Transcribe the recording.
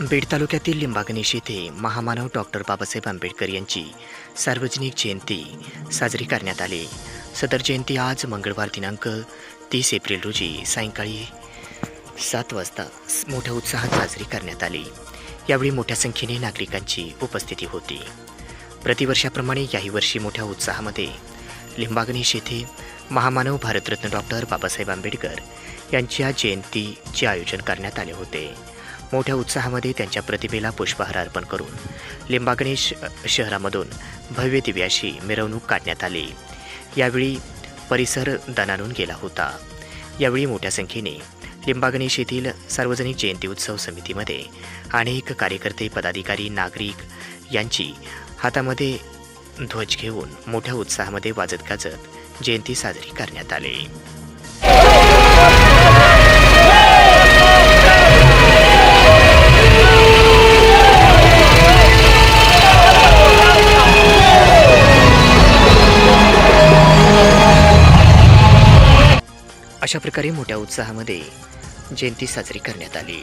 बीड तालुक्यातील लिंबागणेश येथे महामानव डॉक्टर बाबासाहेब आंबेडकर यांची सार्वजनिक जयंती साजरी करण्यात आली. सदर जयंती आज मंगळवार दिनांक तीस एप्रिल रोजी सायंकाळी सात वाजता मोठ्या उत्साहात साजरी करण्यात आली. यावेळी मोठ्या संख्येने नागरिकांची उपस्थिती होती. प्रतिवर्षाप्रमाणे याही वर्षी मोठ्या उत्साहामध्ये लिंबागणेश येथे महामानव भारतरत्न डॉक्टर बाबासाहेब आंबेडकर यांच्या जयंतीचे आयोजन करण्यात आले होते. मोठ्या उत्साहामध्ये त्यांच्या प्रतिमेला पुष्पहार अर्पण करून लिंबागणेश श शहरामधून भव्य दिव्याशी मिरवणूक काढण्यात आली. यावेळी परिसर दणाणून गेला होता. यावेळी मोठ्या संख्येने लिंबागणेश येथील सार्वजनिक जयंती उत्सव समितीमध्ये अनेक कार्यकर्ते पदाधिकारी नागरिक यांची हातामध्ये ध्वज घेऊन मोठ्या उत्साहामध्ये वाजत गाजत जयंती साजरी करण्यात आली. अशा प्रकारे मोठ्या उत्साहामध्ये जयंती साजरी करण्यात आली.